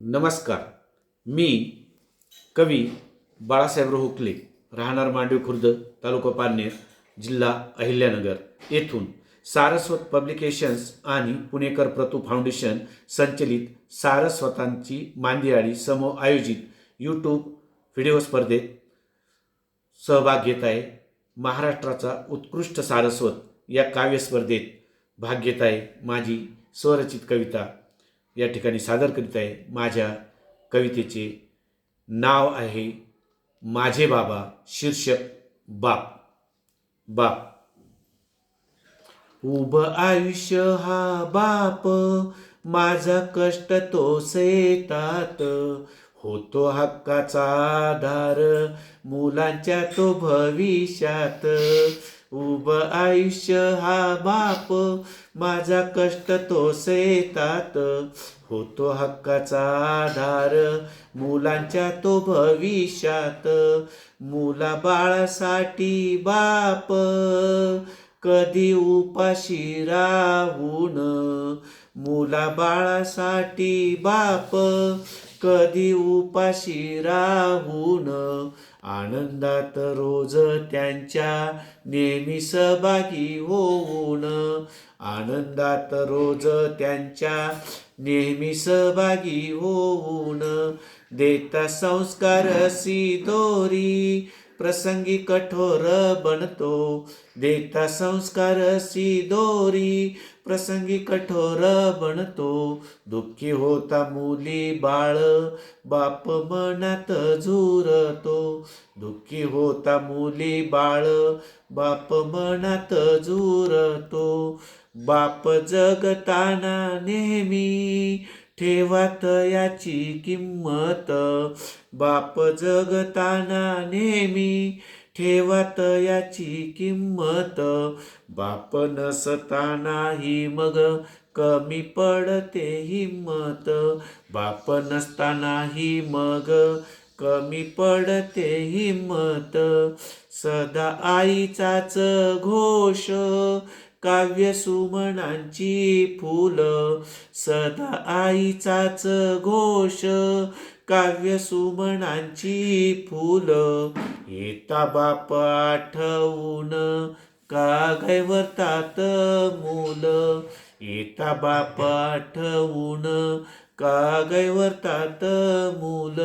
नमस्कार. मी कवी बाळासाहेब हुकले राहणार मांडवी खुर्द तालुका पारनेर जिल्हा अहिल्यानगर येथून सारस्वत पब्लिकेशन्स आणि पुणेकर प्रतू फाउंडेशन संचलित सारस्वतांची मांदियाळी समूह आयोजित यूट्यूब व्हिडिओ स्पर्धेत सहभाग घेत आहे. महाराष्ट्राचा उत्कृष्ट सारस्वत या काव्यस्पर्धेत भाग घेत आहे माझी स्वरचित कविता या ठिकाणी सादर करीत आहे. माझ्या कवितेचे नाव आहे माझे बाबा शीर्षक बाप. बाप. उभ आयुष्य हा बाप माझा कष्ट तो सेतात. होतो हक्काचा आधार मुलांच्या तो भविष्यात. उभ आयुष्य हा बाप माझा कष्ट तो सेतात होतो हक्काचा आधार मुलांच्या तो भविष्यात. मुला बाळासाठी बाप कधी उपाशी राहून. मुला बाळासाठी बाप कधी उपाशी राहून आनंदात रोज त्यांच्या नेहमी सहभागी होऊन आनंदात रोज त्यांच्या नेहमी सहभागी होऊन देता संस्कार दोरी प्रसंगी कठोर बनतो. देता संस्कार दोरी प्रसंगी कठोर बनतो. दुःखी होता मुली बाळ. बाप मनात झुरतो. दुःखी होता मुली बाळ. बाप मनात झुरतो. बाप जगताना नेहमी ठेवात याची किंमत. बाप जगताना नेहमी ठेवात याची किंमत. बाप नसतानाही मग कमी पडते हिंमत. बाप नसतानाही मग कमी पडते हिंमत. सदा आईचाच घोष काव्य सुमनांची फुलं सदा आईचाच घोष. काव्य सुमनांची फुलं येता बाप आठवून का गैवतात मूल. येता बाप आठवून का गैवतात मूल.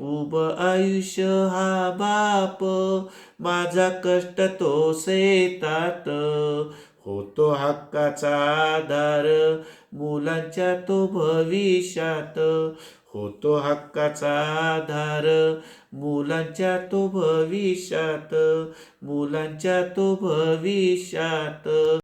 उब आयुष्य हा बाप माझा कष्ट तो सेतात होतो हक्काचा आधार मुलांच्या तो भविष्यात. होतो हक्काचा आधार मुलांच्या तो भविष्यात मुलांच्या तो भविष्यात.